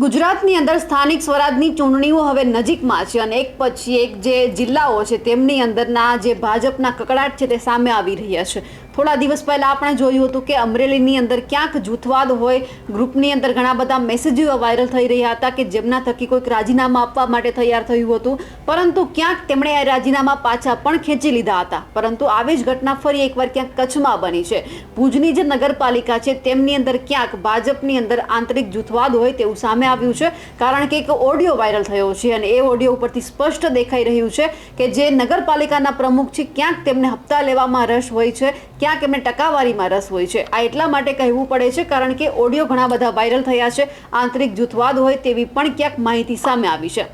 ગુજરાતની અંદર સ્થાનિક સ્વરાજની ચૂંટણીઓ હવે નજીકમાં છે અને એક પછી એક જે જિલ્લાઓ છે તેમની અંદરના જે ભાજપના કકડાટ છે તે સામે આવી રહ્યા છે. થોડા દિવસ પહેલાં આપણે જોયું હતું કે અમરેલીની અંદર ક્યાંક જૂથવાદ હોય, ગ્રુપની અંદર ઘણા બધા મેસેજો વાયરલ થઈ રહ્યા હતા કે જેમના થકી કોઈક રાજીનામા આપવા માટે તૈયાર થયું હતું. પરંતુ ક્યાંક તેમણે આ રાજીનામા પાછા પણ ખેંચી લીધા હતા. પરંતુ આવી જ ઘટના ફરી એકવાર ક્યાંક કચ્છમાં બની છે. ભુજની જે નગરપાલિકા છે, તેમની અંદર ક્યાંક ભાજપની અંદર આંતરિક જૂથવાદ હોય તેવું સામે આવ્યું છે. કારણ કે એક ઓડિયો વાયરલ થયો છે અને એ ઓડિયો ઉપરથી સ્પષ્ટ દેખાઈ રહ્યું છે કે જે નગરપાલિકાના પ્રમુખ છે, ક્યાંક તેમને હપ્તા લેવામાં રસ હોય છે ક્યાંક એમને ટકાવારીમાં રસ હોય છે. આ એટલા માટે કહેવું પડે છે કારણ કે ઓડિયો ઘણા બધા વાયરલ થયા છે. આંતરિક જૂથવાદ હોય તેવી પણ ક્યાંક માહિતી સામે આવી છે.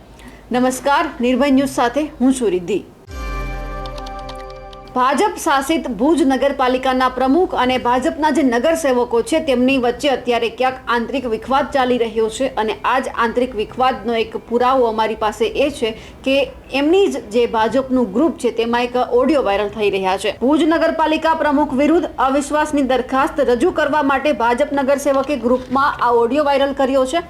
નમસ્કાર, નિર્ભય ન્યૂઝ સાથે હું છું રિદ્ધિ. ભાજપ શાસિત ભુજ નગરપાલિકાના પ્રમુખ અને ભાજપના જે નગરસેવકો છે, તેમની વચ્ચે અત્યારે ક્યાંક આંતરિક વિખવાદ ચાલી રહ્યો છે અને આ જ આંતરિક વિખવાદનો એક પુરાવો અમારી પાસે એ છે કે એમની જ જે ભાજપનું ગ્રુપ છે, તેમાં એક ઓડિયો વાયરલ થઈ રહ્યા છે. ભુજ નગરપાલિકા પ્રમુખ વિરુદ્ધ અવિશ્વાસની દરખાસ્ત રજૂ કરવા માટે ભાજપ નગરસેવકે ગ્રુપમાં આ ઓડિયો વાયરલ કર્યો છે.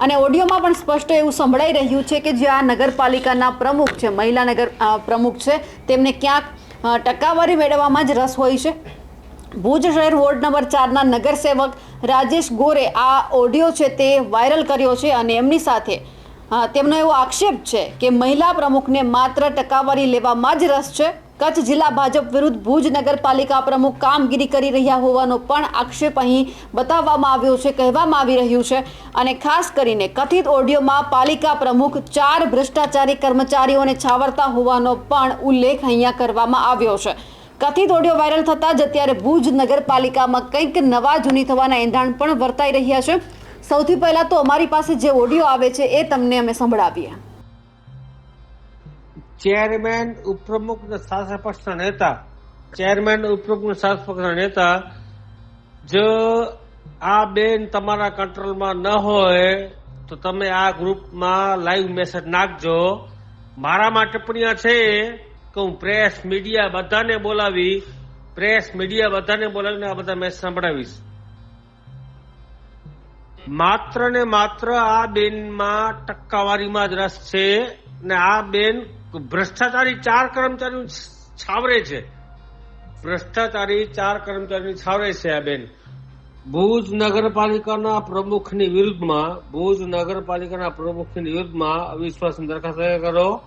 અને ઓડિયોમાં પણ સ્પષ્ટ એવું સંભળાઈ રહ્યું છે કે જે આ નગરપાલિકાના પ્રમુખ છે, મહિલા નગર પ્રમુખ છે, તેમને ક્યાંક ટકાવારી મેળવવામાં જ રસ હોય છે. ભુજ શહેર વોર્ડ નંબર ચારના નગરસેવક રાજેશ ગોરે આ ઓડિયો છે તે વાયરલ કર્યો છે અને એમની સાથે તેમનો એવો આક્ષેપ છે કે મહિલા પ્રમુખને માત્ર ટકાવારી લેવામાં જ રસ છે. કચ્છ જિલ્લા ભાજપ વિરુદ્ધ ભુજ નગરપાલિકા પ્રમુખ કામગીરી કરી રહ્યા હોવાનો પણ આક્ષેપ અહીં બતાવવામાં આવ્યો છે, કહેવામાં આવી રહ્યું છે અને ખાસ કરીને કથિત ઓડિયોમાં પાલિકા પ્રમુખ ચાર ભ્રષ્ટાચારી કર્મચારીઓને છાવરતા હોવાનો પણ ઉલ્લેખ અહીંયા કરવામાં આવ્યો છે. કથિત ઓડિયો વાયરલ થતાં જ અત્યારે ભુજ નગરપાલિકામાં કંઈક નવા જૂની થવાના એંધાણ પણ વર્તાઈ રહ્યા છે. સૌથી પહેલાં તો અમારી પાસે જે ઓડિયો આવે છે એ તમને અમે સંભળાવીએ. ચેરમેન ઉપપ્રમુખ શાસક પક્ષના નેતા. ચેરમેન ઉપપ્રમુખ શાસક પક્ષના નેતા. જો આ બેન તમારા કંટ્રોલમાં ન હોય, તો તમે આ ગ્રુપમાં લાઈવ મેસેજ નાખજો. મારામાં ટિપ્પણીઓ છે કે હું પ્રેસ મીડિયા બધાને બોલાવી પ્રેસ મીડિયા બધાને બોલાવીને આ બધા મેસેજ સંભળાવીશ. માત્ર ને માત્ર આ બેનમાં ટકાવારીમાં જ રસ છે ને આ બેન ભ્રષ્ટાચારી ચાર કર્મચારીઓ છાવરે છે. ભ્રષ્ટાચારી ચાર કર્મચારીઓ છાવરે છે આ બેન. ભુજ નગરપાલિકાના પ્રમુખની વિરુદ્ધમાં, ભુજ નગરપાલિકાના પ્રમુખની વિરુદ્ધમાં અવિશ્વાસની દરખાસ્ત કરો.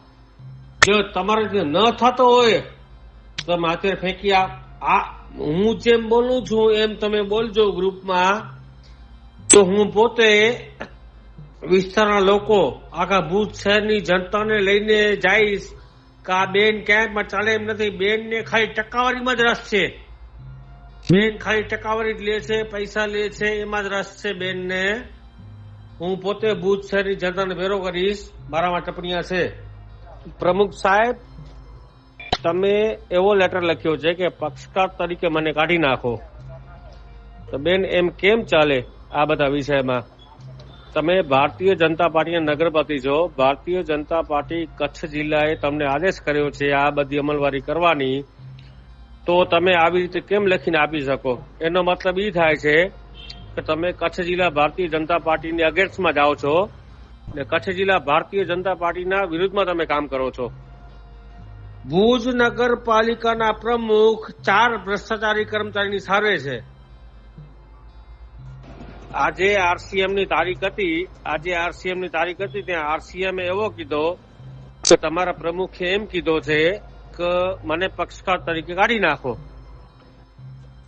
જો તમારે જે ન થતો હોય, તો અત્યારે ફેંકી આપ. આ- હું જેમ બોલું છું, એમ તમે બોલજો ગ્રુપમાં. તો હું પોતે વિસ્તારના લોકો આખા ભુજ શહેરની જનતાને લઈને જઈશ કે આ બેન ક્યાંય ચાલે એમ નથી. બેનને ખાલી ટકાવારીમાં જ રસ છે. બેન ખાલી ટકાવારી જ લે છે, પૈસા લે છે, એમાં જ રસ છે બેનને. હું પોતે ભુજ શહેરની જનતાને ભેરો કરીશ. મારામાં ટપણીયા છે. પ્રમુખ સાહેબ, તમે એવો લેટર લખ્યો છે કે પક્ષકાર તરીકે મને કાઢી નાખો. તો બેન, એમ કેમ ચાલે આ બધા વિષયમાં? તમે ભારતીય જનતા પાર્ટીના નગરપતિ છો. ભારતીય જનતા પાર્ટી કચ્છ જિલ્લાએ તમને આદેશ કર્યો છે આ બધી અમલવારી કરવાની. તો તમે આવી રીતે કેમ લખીને આપી શકો? એનો મતલબ એ થાય છે કે તમે કચ્છ જિલ્લા ભારતીય જનતા પાર્ટીની અગેન્સ્ટમાં જાઓ છો ને કચ્છ જિલ્લા ભારતીય જનતા પાર્ટીના વિરુદ્ધમાં તમે કામ કરો છો. ભુજ નગરપાલિકાના પ્રમુખ ચાર ભ્રષ્ટાચારી કર્મચારીની સારે છે. આજે આરસીએમની તારીખ હતી. આજે આરસીએમની તારીખ હતી ત્યાં આરસીએમ એવો કીધો કે તમારા પ્રમુખે એમ કીધો છે કે મને પક્ષકાર તરીકે કાઢી નાખો.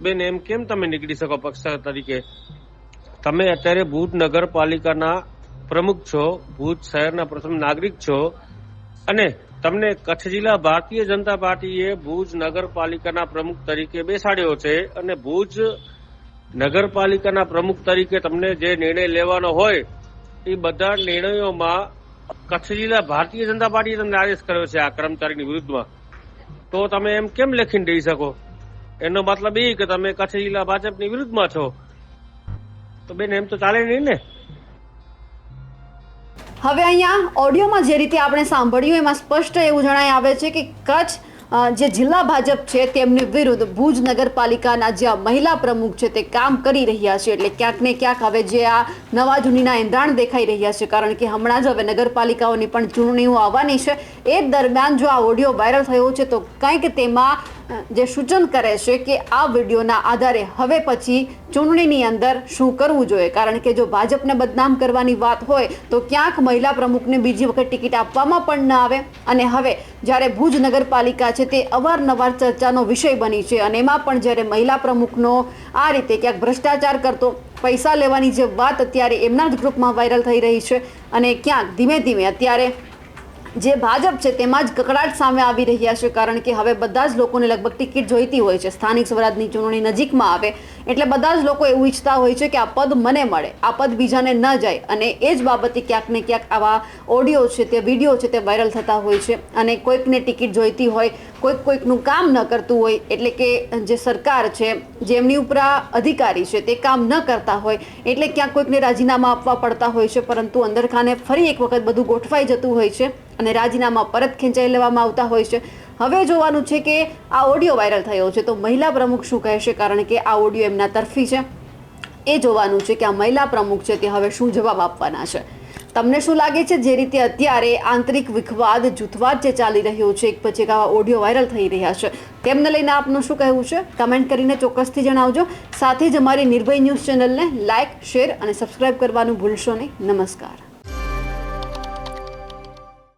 બેન, એમ કેમ તમે નીકળી શકો પક્ષકાર તરીકે? તમે અત્યારે ભુજ નગરપાલિકાના પ્રમુખ છો, ભુજ શહેરના પ્રથમ નાગરિક છો અને તમને કચ્છ જિલ્લા ભારતીય જનતા પાર્ટીએ ભુજ નગરપાલિકાના પ્રમુખ તરીકે બેસાડ્યો છે અને ભુજ નગરપાલિકાના પ્રમુખ તરીકે તમને જે નિર્ણય લેવાનો હોય, એ બધા નિર્ણયોમાં કચ્છ જિલ્લા ભારતીય જનતા પાર્ટીએ તમને આદેશ કર્યો છે આ કર્મચારીની વિરુદ્ધમાં. તો તમે એમ કેમ લખીને દઈ શકો? એનો મતલબ એ કે તમે કચ્છ જિલ્લા ભાજપની વિરુદ્ધમાં છો. તો બેન, એમ તો ચાલે નહીં ને? હવે અહીંયા ઓડિયોમાં જે રીતે આપણે સાંભળ્યું, એમાં સ્પષ્ટ એવું જણાય આવે છે કે કચ્છ જે જિલ્લા ભાજપ છે તેમની વિરુદ્ધ ભુજ નગરપાલિકાના જે મહિલા પ્રમુખ છે તે કામ કરી રહ્યા છે. એટલે ક્યાંક ને ક્યાંક હવે જે આ નવા જૂનીના એંધાણ દેખાઈ રહ્યા છે. કારણ કે હમણાં જ હવે નગરપાલિકાઓની પણ ચૂંટણીઓ આવવાની છે. એ દરમિયાન જો આ ઓડિયો વાયરલ થયો છે તો કંઈક તેમાં જે સૂચન કરે છે કે આ વિડીયોના આધારે હવે પછી ચૂંટણીની અંદર શું કરવું જોઈએ? કારણ કે જો ભાજપને બદનામ કરવાની વાત હોય, તો ક્યાંક મહિલા પ્રમુખને બીજી વખત ટિકિટ આપવામાં પણ ન આવે. અને હવે જ્યારે ભુજ નગરપાલિકા છે, તે અવારનવાર ચર્ચાનો વિષય બની છે અને એમાં પણ જ્યારે મહિલા પ્રમુખનો આ રીતે ક્યાંક ભ્રષ્ટાચાર કરતો, પૈસા લેવાની જે વાત અત્યારે એમના જ ગ્રુપમાં વાયરલ થઈ રહી છે અને ક્યાંક ધીમે ધીમે અત્યારે જે ભાજપ છે તેમાં જ કકડાટ સામે આવી રહ્યા છે કારણ કે હવે બધા જ લોકોને લગભગ ટિકિટ જોઈતી હોય છે. સ્થાનિક સ્વરાજની ચૂંટણી નજીકમાં આવે એટલે બધા જ લોકો એવું ઈચ્છતા હોય છે કે આ પદ મને મળે, આ પદ બીજાને ન જાય અને એ જ બાબતે ક્યાંક ને ક્યાંક આવા ઓડિયો છે તે વીડિયો છે તે વાયરલ થતા હોય છે અને કોઈકને ટિકિટ જોઈતી હોય, કોઈક કોઈકનું કામ ન કરતું હોય એટલે કે જે સરકાર છે જેમની ઉપર અધિકારી છે તે કામ ન કરતા હોય એટલે ક્યાંક કોઈકને રાજીનામા આપવા પડતા હોય છે પરંતુ અંદરખાને ફરી એક વખત બધું ગોઠવાઈ જતું હોય છે. અને રાજીનામા પરત ખેંચાઈ લેવામાં આવતા હોય છે. હવે જોવાનું છે કે આ ઓડિયો વાયરલ થયો છે તો મહિલા પ્રમુખ શું કહેશે? કારણ કે આ ઓડિયો એમના તરફી છે. એ જોવાનું છે કે આ મહિલા પ્રમુખ છે તે હવે શું જવાબ આપવાના છે? તમને શું લાગે છે જે રીતે અત્યારે આંતરિક વિખવાદ, જૂથવાદ જે ચાલી રહ્યો છે, એક પછી આવા ઓડિયો વાયરલ થઈ રહ્યા છે? તેમને લઈને આપનું શું કહેવું છે? કમેન્ટ કરીને ચોક્કસથી જણાવજો. સાથે જ અમારી નિર્ભય ન્યૂઝ ચેનલને લાઇક શેર અને સબસ્ક્રાઇબ કરવાનું ભૂલશો નહીં. નમસ્કાર.